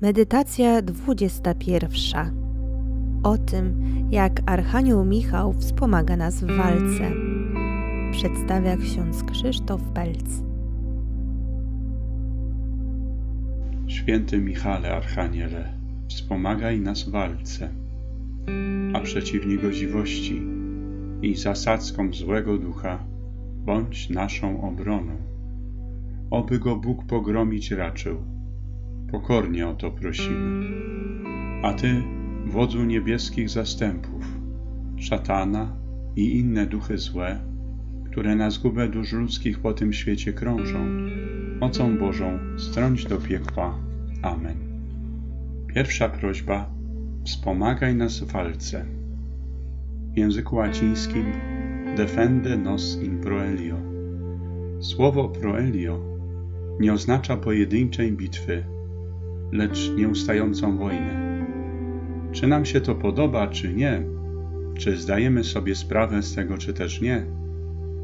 Medytacja 21. O tym, jak Archanioł Michał wspomaga nas w walce. Przedstawia ksiądz Krzysztof Pelc. Święty Michale Archaniele, wspomagaj nas w walce, a przeciw niegodziwości i zasadzkom złego ducha bądź naszą obroną. Oby go Bóg pogromić raczył. Pokornie o to prosimy. A Ty, wodzu niebieskich zastępów, szatana i inne duchy złe, które na zgubę dusz ludzkich po tym świecie krążą, mocą Bożą strąć do piekła. Amen. Pierwsza prośba: wspomagaj nas w walce. W języku łacińskim defende nos in proelio. Słowo proelio nie oznacza pojedynczej bitwy, lecz nieustającą wojnę. Czy nam się to podoba, czy nie, czy zdajemy sobie sprawę z tego, czy też nie,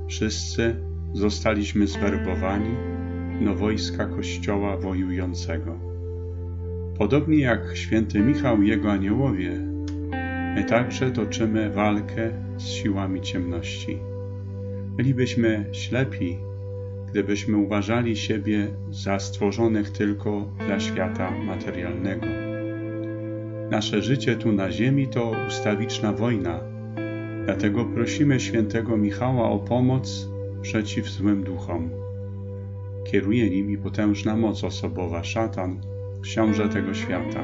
wszyscy zostaliśmy zwerbowani do wojska Kościoła wojującego. Podobnie jak święty Michał i jego aniołowie, my także toczymy walkę z siłami ciemności. Bylibyśmy ślepi, gdybyśmy uważali siebie za stworzonych tylko dla świata materialnego. Nasze życie tu na ziemi to ustawiczna wojna, dlatego prosimy świętego Michała o pomoc przeciw złym duchom. Kieruje nimi potężna moc osobowa, szatan, książę tego świata.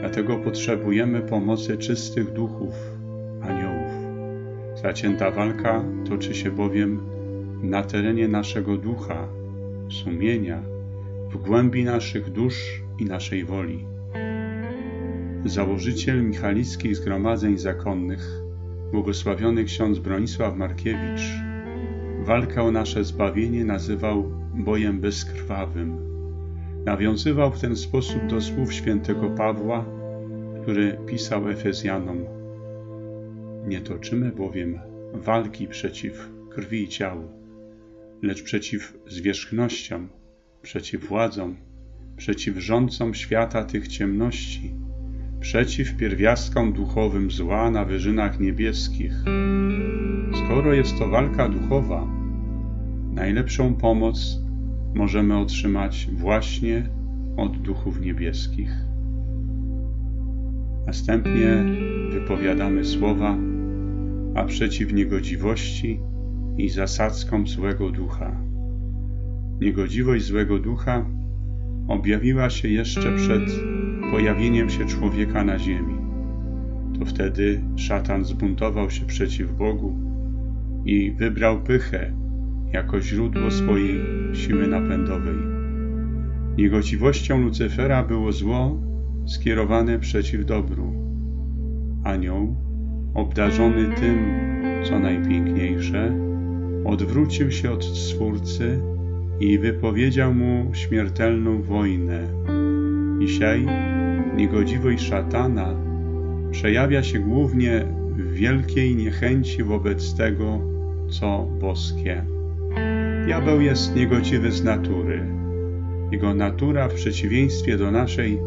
Dlatego potrzebujemy pomocy czystych duchów, aniołów. Zacięta walka toczy się bowiem na terenie naszego ducha, sumienia, w głębi naszych dusz i naszej woli. Założyciel Michalickich Zgromadzeń Zakonnych, błogosławiony ksiądz Bronisław Markiewicz, walkę o nasze zbawienie nazywał bojem bezkrwawym. Nawiązywał w ten sposób do słów świętego Pawła, który pisał Efezjanom: Nie toczymy bowiem walki przeciw krwi i ciału, lecz przeciw zwierzchnościom, przeciw władzom, przeciw rządcom świata tych ciemności, przeciw pierwiastkom duchowym zła na wyżynach niebieskich. Skoro jest to walka duchowa, najlepszą pomoc możemy otrzymać właśnie od duchów niebieskich. Następnie wypowiadamy słowa, a przeciw niegodziwości i zasadzkom złego ducha. Niegodziwość złego ducha objawiła się jeszcze przed pojawieniem się człowieka na ziemi. To wtedy szatan zbuntował się przeciw Bogu i wybrał pychę jako źródło swojej siły napędowej. Niegodziwością Lucyfera było zło skierowane przeciw dobru. Anioł, obdarzony tym, co najpiękniejsze, odwrócił się od Stwórcy i wypowiedział mu śmiertelną wojnę. Dzisiaj niegodziwość szatana przejawia się głównie w wielkiej niechęci wobec tego, co boskie. Diabeł jest niegodziwy z natury. Jego natura w przeciwieństwie do naszej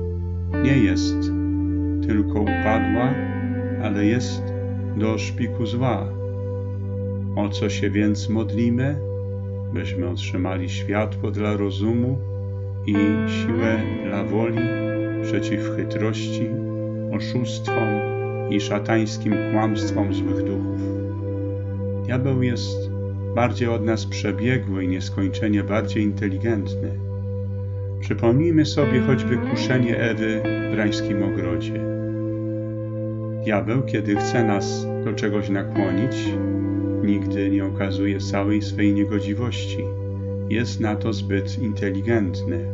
nie jest tylko upadła, ale jest do szpiku zła. O co się więc modlimy? Byśmy otrzymali światło dla rozumu i siłę dla woli przeciw chytrości, oszustwom i szatańskim kłamstwom złych duchów. Diabeł jest bardziej od nas przebiegły i nieskończenie bardziej inteligentny. Przypomnijmy sobie choćby kuszenie Ewy w rajskim ogrodzie. Diabeł, kiedy chce nas do czegoś nakłonić, nigdy nie okazuje całej swej niegodziwości. Jest na to zbyt inteligentny.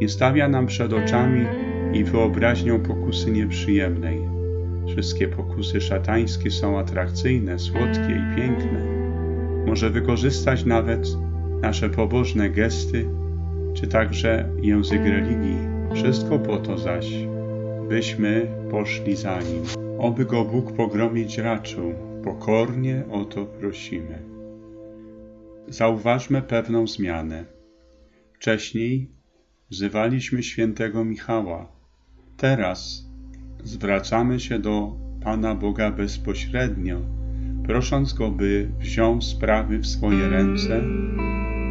Nie stawia nam przed oczami i wyobraźnią pokusy nieprzyjemnej. Wszystkie pokusy szatańskie są atrakcyjne, słodkie i piękne może wykorzystać nawet nasze pobożne gesty, czy także język religii. Wszystko po to zaś, byśmy poszli za nim. Oby go Bóg pogromić raczył, pokornie o to prosimy. Zauważmy pewną zmianę. Wcześniej wzywaliśmy świętego Michała. Teraz zwracamy się do Pana Boga bezpośrednio, prosząc Go, by wziął sprawy w swoje ręce,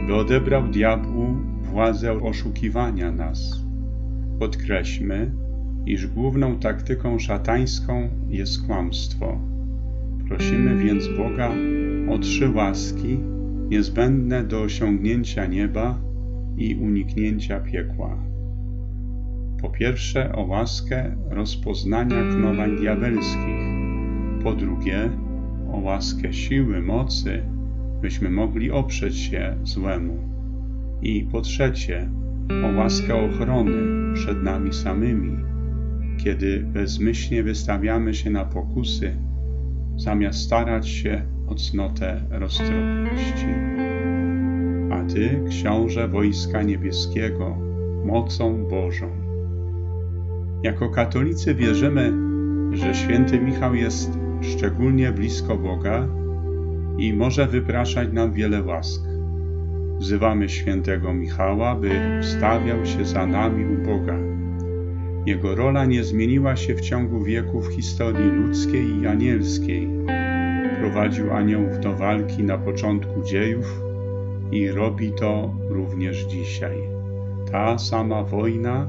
by odebrał diabłu władzę oszukiwania nas. Podkreślmy, iż główną taktyką szatańską jest kłamstwo. Prosimy więc Boga o trzy łaski niezbędne do osiągnięcia nieba i uniknięcia piekła. Po pierwsze, o łaskę rozpoznania knowań diabelskich. Po drugie, o łaskę siły, mocy, byśmy mogli oprzeć się złemu. I po trzecie, o łaskę ochrony przed nami samymi, kiedy bezmyślnie wystawiamy się na pokusy, zamiast starać się o cnotę roztropności. A Ty, książę wojska niebieskiego, mocą Bożą. Jako katolicy wierzymy, że święty Michał jest szczególnie blisko Boga i może wypraszać nam wiele łask. Wzywamy świętego Michała, by wstawiał się za nami u Boga. Jego rola nie zmieniła się w ciągu wieków historii ludzkiej i anielskiej. Prowadził aniołów do walki na początku dziejów i robi to również dzisiaj. Ta sama wojna,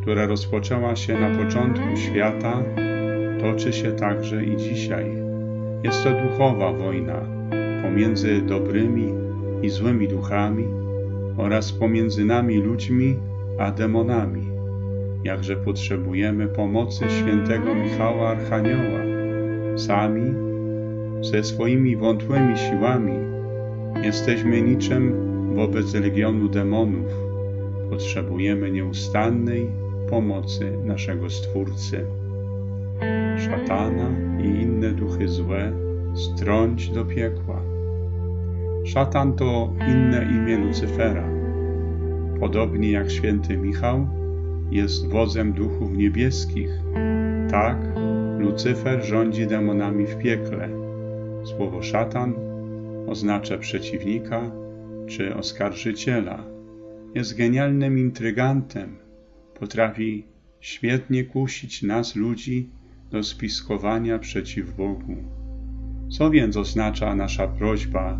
która rozpoczęła się na początku świata, toczy się także i dzisiaj. Jest to duchowa wojna pomiędzy dobrymi i złymi duchami oraz pomiędzy nami ludźmi a demonami. Jakże potrzebujemy pomocy świętego Michała Archanioła. Sami, ze swoimi wątłymi siłami, jesteśmy niczym wobec legionu demonów. Potrzebujemy nieustannej pomocy naszego Stwórcy. Szatana i inne duchy złe strąć do piekła. Szatan to inne imię Lucyfera. Podobnie jak święty Michał jest wodzem duchów niebieskich, tak Lucyfer rządzi demonami w piekle. Słowo szatan oznacza przeciwnika czy oskarżyciela. Jest genialnym intrygantem. Potrafi świetnie kusić nas, ludzi, do spiskowania przeciw Bogu. Co więc oznacza nasza prośba,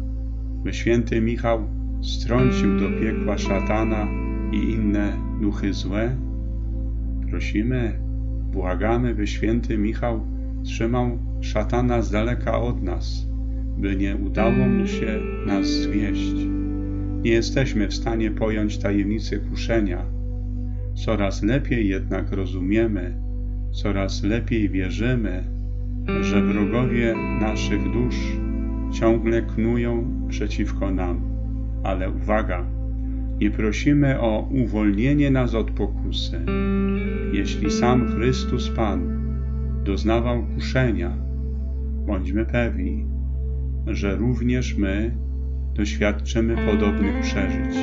by święty Michał strącił do piekła szatana i inne duchy złe? Prosimy, błagamy, by święty Michał trzymał szatana z daleka od nas, by nie udało mu się nas zwieść. Nie jesteśmy w stanie pojąć tajemnicy kuszenia. Coraz lepiej jednak rozumiemy, coraz lepiej wierzymy, że wrogowie naszych dusz ciągle knują przeciwko nam. Ale uwaga, nie prosimy o uwolnienie nas od pokusy. Jeśli sam Chrystus Pan doznawał kuszenia, bądźmy pewni, że również my doświadczymy podobnych przeżyć.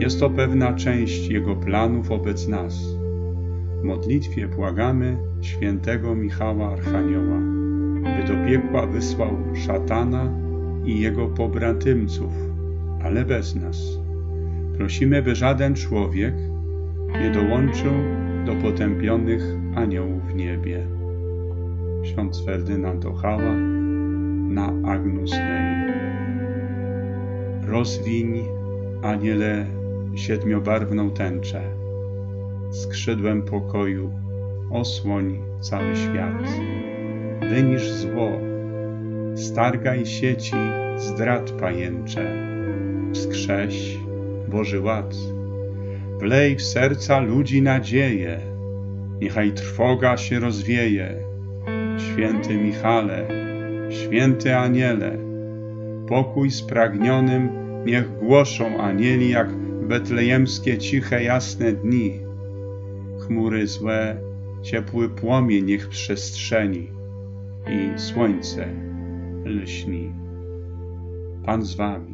Jest to pewna część Jego planów wobec nas. W modlitwie błagamy świętego Michała Archanioła, by do piekła wysłał szatana i jego pobratymców, ale bez nas. Prosimy, by żaden człowiek nie dołączył do potępionych aniołów w niebie. Ksiądz Ferdynand Ochała na Agnus Dei. Rozwiń, aniele, siedmiobarwną tęczę. Skrzydłem pokoju osłoń cały świat. Wynisz zło, stargaj sieci zdrad pajęcze. Wskrześ Boży ład. Wlej w serca ludzi nadzieję, niechaj trwoga się rozwieje. Święty Michale, święty Aniele, pokój spragnionym niech głoszą anieli jak betlejemskie ciche jasne dni. Chmury złe, ciepły płomień niech przestrzeni i słońce lśni. Pan z wami.